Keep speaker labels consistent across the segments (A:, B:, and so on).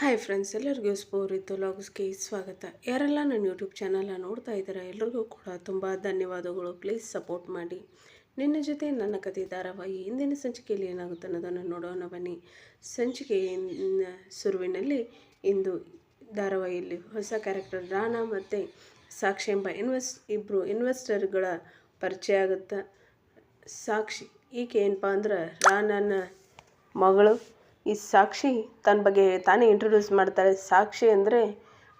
A: Hi friends, ಎಲ್ಲರಿಗೂ ಸ್ಪೋರಿತು ಲಾಗ್ಸ್ಗೆ ಸ್ವಾಗತ. ಯಾರೆಲ್ಲ ನನ್ನ ಯೂಟ್ಯೂಬ್ ಚಾನಲ್ನ ನೋಡ್ತಾ ಇದ್ದಾರೆ, ಎಲ್ರಿಗೂ ಕೂಡ ತುಂಬ ಧನ್ಯವಾದಗಳು. ಪ್ಲೀಸ್ ಸಪೋರ್ಟ್ ಮಾಡಿ. ನಿನ್ನ ಜೊತೆ ನನ್ನ ಕಥೆ ಧಾರಾವಾಹಿ ಇಂದಿನ ಸಂಚಿಕೆಯಲ್ಲಿ ಏನಾಗುತ್ತೆ ಅನ್ನೋದನ್ನು ನೋಡೋಣ ಬನ್ನಿ. ಸಂಚಿಕೆಯ ಸುರುವಿನಲ್ಲಿ ಇಂದು ಧಾರಾವಾಹಿಯಲ್ಲಿ ಹೊಸ ಕ್ಯಾರೆಕ್ಟರ್ ರಾಣಾ ಮತ್ತು ಸಾಕ್ಷಿ ಎಂಬ ಇನ್ವೆಸ್ಟ್ ಇಬ್ಬರು ಇನ್ವೆಸ್ಟರ್ಗಳ ಪರಿಚಯ ಆಗುತ್ತೆ, ಸಾಕ್ಷಿ ಈಕೆ ಏನಪ್ಪ ಅಂದ್ರೆ ರಾಣನ ಮಗಳು. ಈ ಸಾಕ್ಷಿ ತನ್ನ ಬಗ್ಗೆ ತಾನೇ ಇಂಟ್ರೊಡ್ಯೂಸ್ ಮಾಡ್ತಾಳೆ ಸಾಕ್ಷಿ ಅಂದರೆ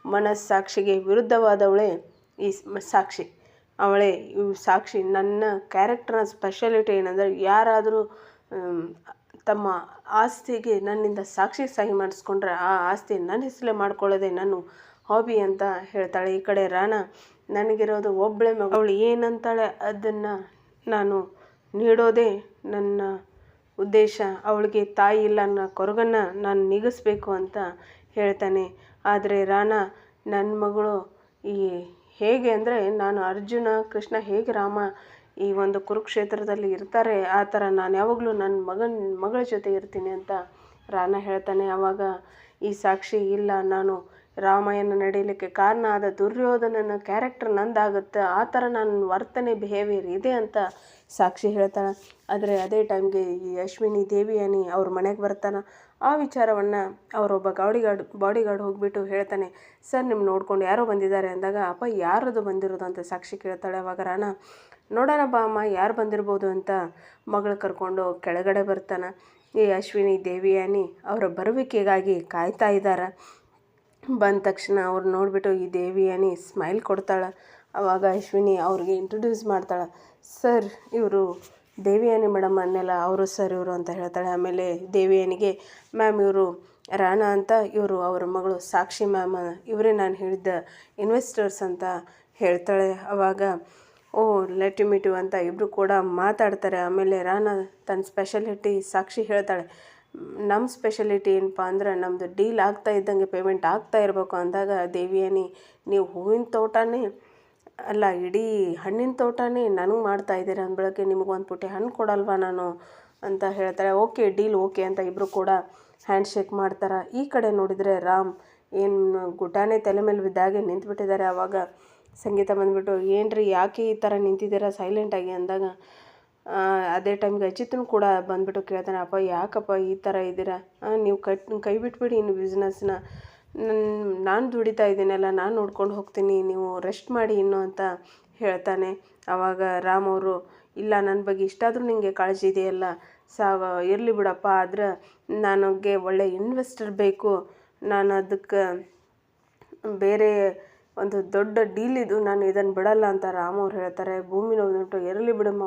A: ಮನಸ್ಸಾಕ್ಷಿಗೆ ವಿರುದ್ಧವಾದವಳೇ ಈ ಸಾಕ್ಷಿ. ಅವಳೇ, ಇವು ಸಾಕ್ಷಿ. ನನ್ನ ಕ್ಯಾರೆಕ್ಟರ್ನ ಸ್ಪೆಷಾಲಿಟಿ ಏನಂದರೆ ಯಾರಾದರೂ ತಮ್ಮ ಆಸ್ತಿಗೆ ನನ್ನಿಂದ ಸಾಕ್ಷಿ ಸಹಿ ಮಾಡಿಸ್ಕೊಂಡ್ರೆ ಆ ಆಸ್ತಿ ನನ್ನ ಹೆಸರಲ್ಲೇ ಮಾಡ್ಕೊಳ್ಳೋದೆ ನಾನು ಹಾಬಿ ಅಂತ ಹೇಳ್ತಾಳೆ. ಈ ಕಡೆ ರಾಣಾ, ನನಗಿರೋದು ಒಬ್ಬಳೆ ಮಗಳು ಏನಂತಾಳೆ ಅದನ್ನು ನಾನು ನೀಡೋದೇ ನನ್ನ ಉದ್ದೇಶ, ಅವಳಿಗೆ ತಾಯಿ ಇಲ್ಲ ಅನ್ನೋ ಕೊರಗನ್ನು ನಾನು ನೀಗಿಸ್ಬೇಕು ಅಂತ ಹೇಳ್ತಾನೆ. ಆದರೆ ರಾಣಾ ನನ್ನ ಮಗಳು ಈ ಹೇಗೆ ಅಂದರೆ ನಾನು ಅರ್ಜುನ, ಕೃಷ್ಣ ಹೇಗೆ ರಾಮ ಈ ಒಂದು ಕುರುಕ್ಷೇತ್ರದಲ್ಲಿ ಇರ್ತಾರೆ, ಆ ಥರ ನಾನು ಯಾವಾಗಲೂ ನನ್ನ ಮಗನ, ಮಗಳ ಜೊತೆ ಇರ್ತೀನಿ ಅಂತ ರಾಣ ಹೇಳ್ತಾನೆ. ಆವಾಗ ಈ ಸಾಕ್ಷಿ, ಇಲ್ಲ, ನಾನು ರಾಮಾಯಣ ನಡೀಲಿಕ್ಕೆ ಕಾರಣ ಆದ ದುರ್ಯೋಧನನ ಕ್ಯಾರೆಕ್ಟರ್ ನಂದಾಗುತ್ತೆ. ಆ ಥರ ನನ್ನ ವರ್ತನೆ ಬಿಹೇವಿಯರ್ ಇದೆ ಅಂತ ಸಾಕ್ಷಿ ಹೇಳ್ತಾಳೆ ಆದರೆ ಅದೇ ಟೈಮ್ಗೆ ಈ ಅಶ್ವಿನಿ ದೇವಿಯಾನಿ ಅವ್ರ ಮನೆಗೆ ಬರ್ತಾನೆ. ಆ ವಿಚಾರವನ್ನು ಅವರೊಬ್ಬ ಗಾರ್ಡ್ ಬಾಡಿ ಗಾರ್ಡ್ ಹೋಗಿಬಿಟ್ಟು ಹೇಳ್ತಾನೆ, ಸರ್ ನಿಮ್ಮ ನೋಡ್ಕೊಂಡು ಯಾರೋ ಬಂದಿದ್ದಾರೆ ಅಂದಾಗ ಅಪ್ಪ ಯಾರದು ಬಂದಿರೋದು? ಅಂತ ಸಾಕ್ಷಿ ಕೇಳ್ತಾಳೆ. ಅವಾಗ ರಾಣ, ನೋಡೋಣ ಬಾ ಅಮ್ಮ ಯಾರು ಬಂದಿರ್ಬೋದು ಅಂತ. ಮಗಳು ಕರ್ಕೊಂಡು ಕೆಳಗಡೆ ಬರ್ತಾನೆ. ಈ ಅಶ್ವಿನಿ ದೇವಿಯಾನಿ ಅವರ ಬರುವಿಕೆಗಾಗಿ ಕಾಯ್ತಾ ಇದ್ದಾರೆ? ಬಂದ ತಕ್ಷಣ ಅವ್ರು ನೋಡಿಬಿಟ್ಟು, ಈ ದೇವಿಯಾನಿ ಸ್ಮೈಲ್ ಕೊಡ್ತಾಳೆ? ಅವಾಗ ಅಶ್ವಿನಿ ಅವ್ರಿಗೆ ಇಂಟ್ರೊಡ್ಯೂಸ್ ಮಾಡ್ತಾಳೆ. ಸರ್, ಇವರು ದೇವಿಯಾನಿ ಮೇಡಮ್ ಅನ್ನೆಲ್ಲ, ಅವರು ಸರ್ ಇವರು ಅಂತ ಹೇಳ್ತಾಳೆ. ಆಮೇಲೆ ದೇವಿಯಾನಿಗೆ ಮ್ಯಾಮ್, ಇವರು ರಾಣಾ ಅಂತ, ಇವರು ಅವರ ಮಗಳು ಸಾಕ್ಷಿ ಮ್ಯಾಮ್. ಇವರೇ ನಾನು ಹೇಳಿದ್ದ ಇನ್ವೆಸ್ಟರ್ಸ್ ಅಂತ ಹೇಳ್ತಾಳೆ. ಅವಾಗ, ಓ ಲೆಟ್ ಮೀಟು ಅಂತ ಇಬ್ಬರು ಕೂಡ ಮಾತಾಡ್ತಾರೆ. ಆಮೇಲೆ ರಾಣಾ ತನ್ನ ಸ್ಪೆಷಾಲಿಟಿ ಸಾಕ್ಷಿ ಹೇಳ್ತಾಳೆ. ನಮ್ಮ ಸ್ಪೆಷಲಿಟಿ ಏನಪ್ಪ ಅಂದ್ರೆ ನಮ್ಮದು ಡೀಲ್ ಆಗ್ತಾ ಇದ್ದಂಗೆ ಪೇಮೆಂಟ್ ಆಗ್ತಾ ಇರಬೇಕು ಅಂದಾಗ ದೇವಿಯಾನಿ, ನೀವು ಹೂವಿನ ತೋಟನೇ ಅಲ್ಲ, ಇಡೀ ಹಣ್ಣಿನ ತೋಟನೇ ನನಗೆ ಮಾಡ್ತಾ ಇದ್ದೀರಾ ಅಂದ್ಬಳಕ್ಕೆ ನಿಮಗೆ ಒಂದು ಪುಟ್ಟಿ ಹಣ್ಣು ಕೊಡಲ್ವಾ ನಾನು? ಅಂತ ಹೇಳ್ತಾರೆ. ಓಕೆ ಡೀಲ್ ಓಕೆ ಅಂತ ಇಬ್ಬರು ಕೂಡ ಹ್ಯಾಂಡ್ ಶೇಕ್ ಮಾಡ್ತಾರೆ. ಈ ಕಡೆ ನೋಡಿದರೆ ರಾಮ್ ಏನು ಗುಡ್ಡಾನೇ ತಲೆ ಮೇಲೆ ಬಿದ್ದಾಗೆ ನಿಂತ್ಬಿಟ್ಟಿದ್ದಾರೆ ಆವಾಗ ಸಂಗೀತ ಬಂದ್ಬಿಟ್ಟು ರೀ ಯಾಕೆ ಈ ಥರ ನಿಂತಿದ್ದೀರಾ ಸೈಲೆಂಟಾಗಿ ಅಂದಾಗ ಅದೇ ಟೈಮ್ಗೆ ಅಜಿತ್ನು ಕೂಡ ಬಂದ್ಬಿಟ್ಟು ಕೇಳ್ತಾನೆ ಅಪ್ಪ ಯಾಕಪ್ಪ ಈ ಥರ ಇದ್ದೀರಾ? ನೀವು ಕಟ್ ಕೈ ಬಿಟ್ಬಿಡಿ ಇನ್ನು ಬಿಸ್ನೆಸ್ನ ನಾನು ದುಡಿತಾ ಇದ್ದೀನಲ್ಲ, ನಾನು ನೋಡ್ಕೊಂಡು ಹೋಗ್ತೀನಿ, ನೀವು ರೆಸ್ಟ್ ಮಾಡಿ ಇನ್ನು ಅಂತ ಹೇಳ್ತಾನೆ. ಆವಾಗ ರಾಮ್ ಅವರು, ಇಲ್ಲ ನನ್ನ ಬಗ್ಗೆ ಇಷ್ಟಾದರೂ ನಿಮಗೆ ಕಾಳಜಿ ಇದೆಯಲ್ಲ, ಸಾವ, ಇರಲಿ ಬಿಡಪ್ಪ, ಆದ್ರೆ ನನಗೆ ಒಳ್ಳೆ ಇನ್ವೆಸ್ಟರ್ ಬೇಕು. ನಾನು ಅದಕ್ಕೆ ಬೇರೆ ಒಂದು ದೊಡ್ಡ ಡೀಲ್ ಇದು. ನಾನು ಇದನ್ನು ಬಿಡಲ್ಲ ಅಂತ ರಾಮ್ ಅವ್ರು ಹೇಳ್ತಾರೆ. ಭೂಮಿ ನೋಡ್ಬಿಟ್ಟು ಇರಲಿ ಬಿಡಮ್ಮ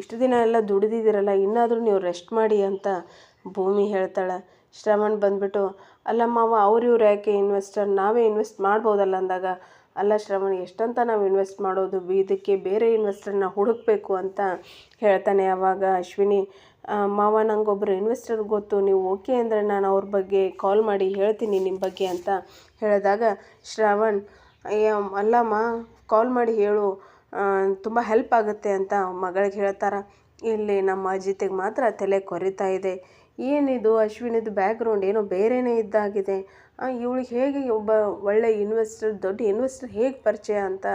A: ಇಷ್ಟು ದಿನ ಎಲ್ಲ ದುಡಿದಿದ್ದೀರಲ್ಲ, ಇನ್ನಾದರೂ ನೀವು ರೆಸ್ಟ್ ಮಾಡಿ ಅಂತ ಭೂಮಿ ಹೇಳ್ತಾಳೆ. ಶ್ರವಣ್ ಬಂದ್ಬಿಟ್ಟು, ಅಲ್ಲ ಮಾವ, ಅವ್ರು ಇವ್ರು ಯಾಕೆ ಇನ್ವೆಸ್ಟರ್ ನಾವೇ ಇನ್ವೆಸ್ಟ್ ಮಾಡ್ಬೋದಲ್ಲ ಅಂದಾಗ. ಅಲ್ಲ ಶ್ರವಣ್, ಎಷ್ಟಂತ ನಾವು ಇನ್ವೆಸ್ಟ್ ಮಾಡೋದು? ಇದಕ್ಕೆ ಬೇರೆ ಇನ್ವೆಸ್ಟರ್ನ ಹುಡುಕಬೇಕು ಅಂತ ಹೇಳ್ತಾನೆ ಅವಾಗ ಅಶ್ವಿನಿ. ಮಾವ ನಂಗೊಬ್ಬರು ಇನ್ವೆಸ್ಟರ್ ಗೊತ್ತು. ನೀವು ಓಕೆ ಅಂದರೆ ನಾನು ಅವ್ರ ಬಗ್ಗೆ ಕಾಲ್ ಮಾಡಿ ಹೇಳ್ತೀನಿ ನಿಮ್ಮ ಬಗ್ಗೆ ಅಂತ ಹೇಳಿದಾಗ ಶ್ರಾವಣ್ ಅಯ್ಯ, ಅಲ್ಲಮ್ಮ ಕಾಲ್ ಮಾಡಿ ಹೇಳು. ತುಂಬ ಹೆಲ್ಪ್ ಆಗುತ್ತೆ ಅಂತ ಮಗಳಿಗೆ ಹೇಳ್ತಾರೆ. ಇಲ್ಲಿ ನಮ್ಮ ಅಜಿತಿಗೆ ಮಾತ್ರ ತಲೆ ಕೊರಿತಾ ಇದೆ. ಏನಿದು, ಅಶ್ವಿನಿದು ಬ್ಯಾಕ್ಗ್ರೌಂಡ್ ಏನೋ ಬೇರೆಯೇ ಇದ್ದಾಗಿದೆ. ಇವಳಿಗೆ ಹೇಗೆ ಒಬ್ಬ ಒಳ್ಳೆ ಇನ್ವೆಸ್ಟರ್ ದೊಡ್ಡ ಇನ್ವೆಸ್ಟರ್ ಹೇಗೆ ಪರಿಚಯ ಅಂತ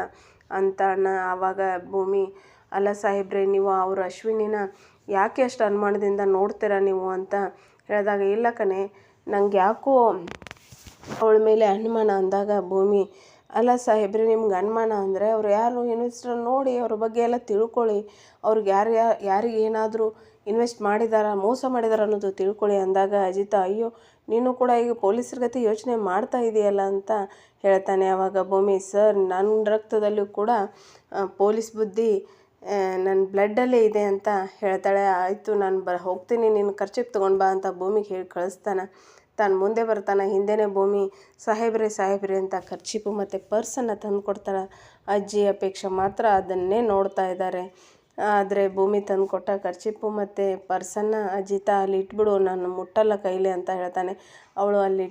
A: ಅಂತ ಅಣ್ಣ ಆವಾಗ ಭೂಮಿ, ಅಲ್ಲ ಸಾಹೇಬ್ರೆ, ನೀವು ಅವರು ಅಶ್ವಿನಿನ ಯಾಕೆ ಅಷ್ಟು ಅನುಮಾನದಿಂದ ನೋಡ್ತೀರಾ ನೀವು ಅಂತ ಹೇಳಿದಾಗ, ಇಲ್ಲ ಕಣೆ, ನಂಗೆ ಯಾಕೋ ಅವಳ ಮೇಲೆ ಅನುಮಾನ ಅಂದಾಗ ಭೂಮಿ ಅಲ್ಲ ಸಾಹೇಬ್ರಿ, ನಿಮ್ಗೆ ಅನುಮಾನ ಅಂದರೆ ಅವ್ರು ಯಾರು ಇನ್ವೆಸ್ಟರ್ ನೋಡಿ ಅವ್ರ ಬಗ್ಗೆ ಎಲ್ಲ ತಿಳ್ಕೊಳ್ಳಿ. ಅವ್ರಿಗೆ ಯಾರು ಯಾರಿಗೆ ಏನಾದರೂ ಇನ್ವೆಸ್ಟ್ ಮಾಡಿದಾರ, ಮೋಸ ಮಾಡಿದಾರ ಅನ್ನೋದು ತಿಳ್ಕೊಳ್ಳಿ ಅಂದಾಗ ಅಜಿತ, ಅಯ್ಯೋ, ನೀನು ಕೂಡ ಈಗ ಪೊಲೀಸರ ಗತಿ ಯೋಚನೆ ಮಾಡ್ತಾ ಇದೆಯಲ್ಲ ಅಂತ ಹೇಳ್ತಾನೆ ಆವಾಗ ಭೂಮಿ. ಸರ್ ನನ್ನ ರಕ್ತದಲ್ಲೂ ಕೂಡ ಪೊಲೀಸ್ ಬುದ್ಧಿ ನನ್ನ ಬ್ಲಡ್ಡಲ್ಲೇ ಇದೆ ಅಂತ ಹೇಳ್ತಾಳೆ. ಆಯಿತು, ನಾನು ಬ, ಹೋಗ್ತೀನಿ, ನೀನು ಖರ್ಚಿಗೆ ತೊಗೊಂಡು ಬಾ ಅಂತ ಭೂಮಿಗೆ ಹೇಳಿ ಕಳಿಸ್ತಾನೆ. ತಾನು ಮುಂದೆ ಬರ್ತಾನೆ, ಹಿಂದೆನೇ ಭೂಮಿ, ಸಾಹೇಬ್ರೆ ಸಾಹೇಬ್ರೆ ಅಂತ ಖರ್ಚಿಪು ಮತ್ತು ಪರ್ಸನ್ನು ತಂದು ಕೊಡ್ತಾಳೆ. ಅಜ್ಜಿ ಅಪೇಕ್ಷೆ ಮಾತ್ರ ಅದನ್ನೇ ನೋಡ್ತಾ ಇದ್ದಾರೆ. ಆದರೆ ಭೂಮಿ ತಂದು ಕೊಟ್ಟ ಖರ್ಚಿಪು ಮತ್ತು ಪರ್ಸನ್ನ ಅಜ್ಜಿತ ಅಲ್ಲಿ ಇಟ್ಬಿಡು, ನಾನು ಮುಟ್ಟಲ್ಲ ಕೈಲಿ ಅಂತ ಹೇಳ್ತಾನೆ. ಅವಳು ಅಲ್ಲಿ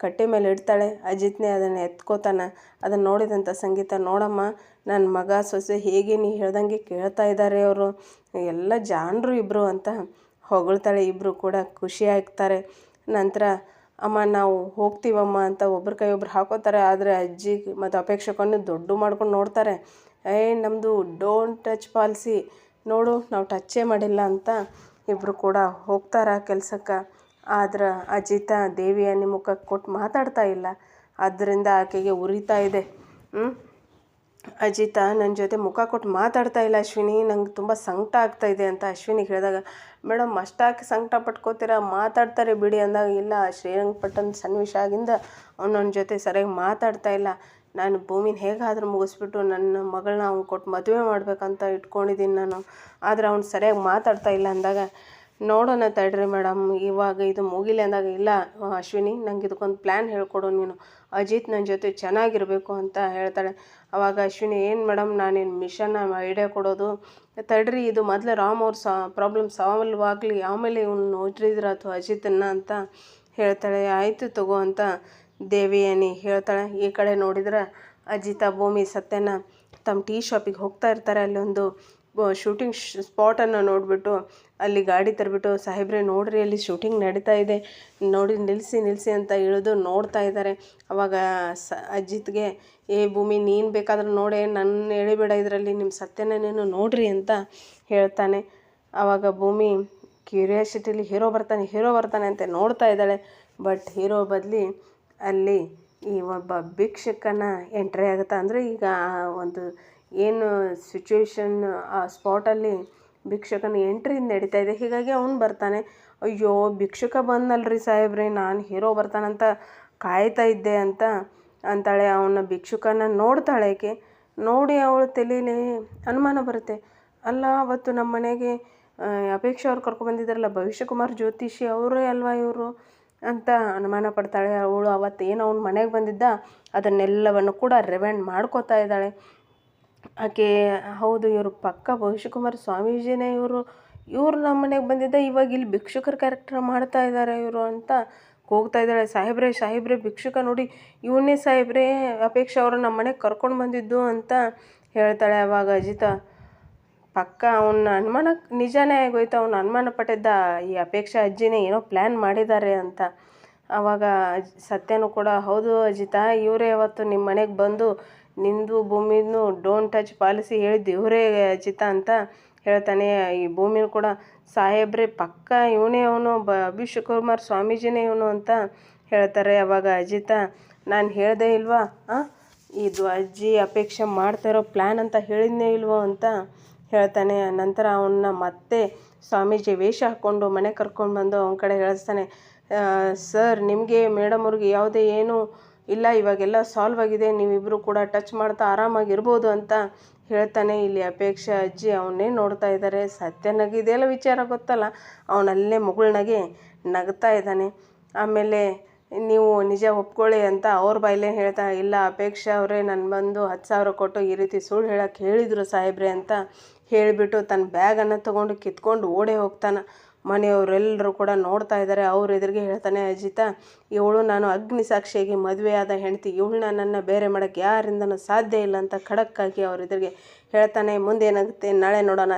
A: ಕಟ್ಟೆ ಮೇಲೆ ಇಡ್ತಾಳೆ. ಅಜಿತ್ನೇ ಅದನ್ನು ಎತ್ಕೋತಾನೆ. ಅದನ್ನು ನೋಡಿದಂಥ ಸಂಗೀತ, ನೋಡಮ್ಮ ನನ್ನ ಮಗ ಸೊಸೆ ಹೇಗೆ ನೀ ಹೇಳ್ದಂಗೆ ಕೇಳ್ತಾ ಇದ್ದಾರೆ ಅವರು. ಎಲ್ಲ ಜಾಣರು ಇಬ್ಬರು ಅಂತ ಹೊಗಳ್ತಾಳೆ. ಇಬ್ಬರು ಕೂಡ ಖುಷಿ ಆಗ್ತಾರೆ. ನಂತರ, ಅಮ್ಮ, ನಾವು ಹೋಗ್ತೀವಮ್ಮ ಅಂತ ಒಬ್ರ ಕೈ ಒಬ್ರು ಹಾಕೋತಾರೆ. ಆದರೆ ಅಜ್ಜಿ ಮತ್ತು ಅಪೇಕ್ಷಕನ್ನು ದೊಡ್ಡ ಮಾಡ್ಕೊಂಡು ನೋಡ್ತಾರೆ. ಏ ನಮ್ಮದು ಡೋಂಟ್ ಟಚ್ ಪಾಲಿಸಿ ನೋಡು, ನಾವು ಟಚ್ಚೇ ಮಾಡಿಲ್ಲ ಅಂತ ಇಬ್ಬರು ಕೂಡ ಹೋಗ್ತಾರೆ ಕೆಲಸಕ್ಕೆ. ಆದ್ರೆ ಅಜಿತ ನಿಮ್ಮ ಮುಖಕ್ಕೆ ಕೊಟ್ಟು ಮಾತಾಡ್ತಾ ಇಲ್ಲ. ಆದ್ದರಿಂದ ಆಕೆಗೆ ಉರಿತಾ ಇದೆ. ಅಜಿತ ನನ್ನ ಜೊತೆ ಮುಖ ಕೊಟ್ಟು ಮಾತಾಡ್ತಾ ಇಲ್ಲ ಅಶ್ವಿನಿ. ನಂಗೆ ತುಂಬ ಸಂಕಟ ಆಗ್ತಾ ಇದೆ ಅಂತ ಅಶ್ವಿನಿಗೆ ಹೇಳಿದಾಗ ಮೇಡಮ್ ಅಷ್ಟಾಕೆ ಸಂಕಟ ಪಟ್ಕೋತೀರ? ಮಾತಾಡ್ತಾರೆ ಬಿಡಿ ಅಂದಾಗ, ಇಲ್ಲ, ಶ್ರೀರಂಗಪಟ್ಟಣ ಸನ್ನಿವೇಶ ಆಗಿಂದ ಅವ್ನು ನನ್ನ ಜೊತೆ ಸರಿಯಾಗಿ ಮಾತಾಡ್ತಾ ಇಲ್ಲ. ನಾನು ಭೂಮಿನ ಹೇಗಾದರೂ ಮುಗಿಸ್ಬಿಟ್ಟು ನನ್ನ ಮಗಳನ್ನ ಅವ್ನು ಕೊಟ್ಟು ಮದುವೆ ಮಾಡಬೇಕಂತ ಇಟ್ಕೊಂಡಿದ್ದೀನಿ ನಾನು. ಆದರೆ ಅವ್ನು ಸರಿಯಾಗಿ ಮಾತಾಡ್ತಾ ಇಲ್ಲ ಅಂದಾಗ, ನೋಡೋಣ ತಡ್ರಿ ಮೇಡಮ್ ಇವಾಗ ಇದು ಮುಗಿಲಿ ಅಂದಾಗ, ಇಲ್ಲ, ಅಶ್ವಿನಿ, ನಂಗೆ ಇದಕ್ಕೊಂದು ಪ್ಲ್ಯಾನ್ ಹೇಳ್ಕೊಡು ನೀನು. ಅಜಿತ್ ನನ್ನ ಜೊತೆ ಚೆನ್ನಾಗಿರಬೇಕು ಅಂತ ಹೇಳ್ತಾಳೆ. ಅವಾಗ ಅಶ್ವಿನಿ, ಏನು ಮೇಡಮ್, ನಾನೇನು ಮಿಷನ್ನ ಐಡಿಯಾ ಕೊಡೋದು? ತಡ್ರಿ, ಇದು ಮೊದಲು ರಾಮ್ ಅವ್ರ ಸಾ ಪ್ರಾಬ್ಲಮ್ ಸಾಲ್ವ್ ಆಗಲಿ, ಆಮೇಲೆ ಇವ್ನು ಅಥವಾ ಅಜಿತನ್ನ ಅಂತ ಹೇಳ್ತಾಳೆ. ಆಯಿತು ತಗೋ ಅಂತ ದೇವಿಯಾನಿ ಹೇಳ್ತಾಳೆ. ಈ ಕಡೆ ನೋಡಿದ್ರೆ ಅಜಿತ ಭೂಮಿ ಸತ್ಯನ ತಮ್ಮ ಟೀ ಶಾಪಿಗೆ ಹೋಗ್ತಾ ಇರ್ತಾರೆ ಅಲ್ಲಿ ಒಂದು ಶೂಟಿಂಗ್ ಸ್ಪಾಟನ್ನು ನೋಡಿಬಿಟ್ಟು ಅಲ್ಲಿ ಗಾಡಿ ತರ್ಬಿಟ್ಟು, ಸಾಹೇಬ್ರೆ, ನೋಡ್ರಿ, ಅಲ್ಲಿ ಶೂಟಿಂಗ್ ನಡೀತಾ ಇದೆ. ನೋಡಿ ನಿಲ್ಲಿಸಿ ನಿಲ್ಲಿಸಿ ಅಂತ ಇಳಿದು ನೋಡ್ತಾ ಇದ್ದಾರೆ ಅವಾಗ ಸ, ಅಜಿತ್ಗೆ, ಏ, ಭೂಮಿ, ನೀನು ಬೇಕಾದ್ರೆ ನೋಡೆ ನನ್ನ ಎಳಿಬೇಡ ಇದರಲ್ಲಿ ನಿಮ್ಮ ಸತ್ಯನ ನೀನು ನೋಡ್ರಿ ಅಂತ ಹೇಳ್ತಾನೆ. ಆವಾಗ ಭೂಮಿ ಕ್ಯೂರಿಯಾಸಿಟಿಲಿ ಹೀರೋ ಬರ್ತಾನೆ ಹೀರೋ ಬರ್ತಾನೆ ಅಂತ ನೋಡ್ತಾ ಇದ್ದಾಳೆ. ಬಟ್ ಹೀರೋ ಬದಲಿ ಅಲ್ಲಿ ಈ ಒಬ್ಬ ಭಿಕ್ಷಕನ ಎಂಟ್ರಿ ಆಗುತ್ತೆ, ಅಂದರೆ ಈಗ ಒಂದು ಏನು ಸಿಚುವೇಶನ್ ಆ ಸ್ಪಾಟಲ್ಲಿ ಭಿಕ್ಷುಕನ ಎಂಟ್ರಿ ನಡೀತಾ ಇದೆ. ಹೀಗಾಗಿ ಅವನು ಬರ್ತಾನೆ. ಅಯ್ಯೋ, ಭಿಕ್ಷುಕ ಬಂದಲ್ರಿ ಸಾಹೇಬ್ರೆ, ನಾನು ಹೀರೋ ಬರ್ತಾನಂತ ಕಾಯ್ತಾ ಇದ್ದೆ ಅಂತ ಅಂತಾಳೆ ಅವನ ಭಿಕ್ಷುಕನ ನೋಡ್ತಾಳೆ ಆಕೆ. ನೋಡಿ ಅವಳ ತಲೆಯಲ್ಲಿ ಅನುಮಾನ ಬರುತ್ತೆ. ಅಲ್ಲ, ಅವತ್ತು ನಮ್ಮ ಮನೆಗೆ ಅಪೇಕ್ಷೆ ಅವ್ರು ಕರ್ಕೊಬಂದಿದ್ದಾರಲ್ಲ ಭವಿಷ್ಯಕುಮಾರ್ ಜ್ಯೋತಿಷಿ ಅವರೇ ಅಲ್ವಾ ಇವರು ಅಂತ ಅನುಮಾನ ಪಡ್ತಾಳೆ. ಅವಳು ಅವತ್ತು ಏನು ಅವ್ನ ಮನೆಗೆ ಬಂದಿದ್ದ, ಅದನ್ನೆಲ್ಲವನ್ನು ಕೂಡ ರೆವೆಂಡ್ ಮಾಡ್ಕೋತಾ ಇದ್ದಾಳೆ. ಆಕೆ, ಹೌದು, ಇವರು ಪಕ್ಕ ಭವಿಷ್ಯಕುಮಾರ್ ಸ್ವಾಮೀಜಿನೇ ಇವರು. ಇವರು ನಮ್ಮ ಮನೆಗೆ ಬಂದಿದ್ದ ಇವಾಗ ಇಲ್ಲಿ ಭಿಕ್ಷುಕರ ಕ್ಯಾರೆಕ್ಟರ್ ಮಾಡ್ತಾ ಇದ್ದಾರೆ ಇವರು ಅಂತ ಹೋಗ್ತಾ ಇದ್ದಾಳೆ. ಸಾಹೇಬ್ರೆ ಸಾಹೇಬ್ರೆ, ಭಿಕ್ಷುಕ ನೋಡಿ ಇವನೇ ಸಾಹೇಬ್ರೆ ಅಪೇಕ್ಷೆ ಅವರು ನಮ್ಮ ಮನೆಗೆ ಕರ್ಕೊಂಡು ಬಂದಿದ್ದು ಅಂತ ಹೇಳ್ತಾಳೆ ಅವಾಗ ಅಜಿತ. ಪಕ್ಕ ಅವನ ಅನುಮಾನ ನಿಜಾನೇ ಆಗೋಯ್ತು. ಅವನು ಅನುಮಾನ ಪಟ್ಟಿದ್ದ ಈ ಅಪೇಕ್ಷಾ ಅಜ್ಜಿನೇ ಏನೋ ಪ್ಲ್ಯಾನ್ ಮಾಡಿದ್ದಾರೆ ಅಂತ. ಆವಾಗ ಸತ್ಯನೂ ಕೂಡ, ಹೌದು ಅಜಿತ, ಇವರೇ ಅವತ್ತು ನಿಮ್ಮ ಮನೆಗೆ ಬಂದು ನಿಂದು ಭೂಮಿನೂ ಡೋಂಟ್ ಟಚ್ ಪಾಲಿಸಿ ಹೇಳಿದ್ದು ಇವರೇ ಅಜಿತ ಅಂತ ಹೇಳ್ತಾನೆ. ಈ ಭೂಮಿನೂ ಕೂಡ, ಸಾಹೇಬ್ರೆ, ಪಕ್ಕ ಇವನೇ ಅವನು, ಬ ಅಭಿಷೇಕುಮಾರ್ ಸ್ವಾಮೀಜಿನೇ ಇವನು ಅಂತ ಹೇಳ್ತಾರೆ ಅವಾಗ ಅಜಿತ. ನಾನು ಹೇಳ್ದೆ ಇಲ್ವಾ? ಇದು ಅಜ್ಜಿ ಅಪೇಕ್ಷೆ ಮಾಡ್ತಾ ಇರೋ ಪ್ಲ್ಯಾನ್ ಅಂತ ಹೇಳಿದ್ನೇ ಇಲ್ವೋ ಅಂತ ಹೇಳ್ತಾನೆ. ನಂತರ ಅವನ್ನ ಮತ್ತೆ ಸ್ವಾಮೀಜಿ ವೇಷ ಹಾಕ್ಕೊಂಡು ಮನೆ ಕರ್ಕೊಂಡು ಬಂದು ಅವನ ಕಡೆ ಹೇಳಿಸ್ತಾನೆ. ಸರ್, ನಿಮಗೆ ಮೇಡಮ್ ಅವ್ರಿಗೆ ಯಾವುದೇ ಏನು ಇಲ್ಲ. ಇವಾಗೆಲ್ಲ ಸಾಲ್ವ್ ಆಗಿದೆ. ನೀವಿಬ್ಬರು ಕೂಡ ಟಚ್ ಮಾಡ್ತಾ ಆರಾಮಾಗಿರ್ಬೋದು ಅಂತ ಹೇಳ್ತಾನೆ ಇಲ್ಲಿ ಅಪೇಕ್ಷೆ ಅಜ್ಜಿ. ಅವನ್ನೇ ನೋಡ್ತಾ ಇದ್ದಾರೆ. ಸತ್ಯನಾಗಿ ಇದೆಲ್ಲ ವಿಚಾರ ಗೊತ್ತಲ್ಲ. ಅವನಲ್ಲೇ ಮುಗುಳ್ನಾಗೆ ನಗ್ತಾ ಇದ್ದಾನೆ. ಆಮೇಲೆ ನೀವು ನಿಜ ಒಪ್ಕೊಳ್ಳಿ ಅಂತ ಅವ್ರ ಬಾಯಲ್ಲೇ ಹೇಳ್ತಾ, ಇಲ್ಲ ಅಪೇಕ್ಷೆ ಅವರೇ ನನ್ನ ಬಂದು ಹತ್ತು ಸಾವಿರ ಕೊಟ್ಟು ಈ ರೀತಿ ಸುಳ್ಳು ಹೇಳಕ್ಕೆ ಹೇಳಿದರು ಸಾಹೇಬ್ರೆ ಅಂತ ಹೇಳಿಬಿಟ್ಟು ತನ್ನ ಬ್ಯಾಗನ್ನು ತೊಗೊಂಡು ಕಿತ್ಕೊಂಡು ಓಡೇ ಹೋಗ್ತಾನೆ. ಮನೆಯವರೆಲ್ಲರೂ ಕೂಡ ನೋಡ್ತಾ ಇದ್ದಾರೆ. ಅವ್ರ ಎದುರಿಗೆ ಹೇಳ್ತಾನೆ, ಅಜಿತ, ಇವಳು ನಾನು ಅಗ್ನಿ ಸಾಕ್ಷಿಯಾಗಿ ಮದುವೆಯಾದ ಹೆಂಡತಿ. ಇವಳನ್ನ ನನ್ನ ಬೇರೆ ಮಾಡೋಕ್ಕೆ ಯಾರಿಂದನೂ ಸಾಧ್ಯ ಇಲ್ಲ ಅಂತ ಖಡಕ್ಕಾಗಿ ಅವ್ರ ಎದುರಿಗೆ ಹೇಳ್ತಾನೆ. ಮುಂದೇನಾಗುತ್ತೆ? ನಾಳೆ ನೋಡೋಣ.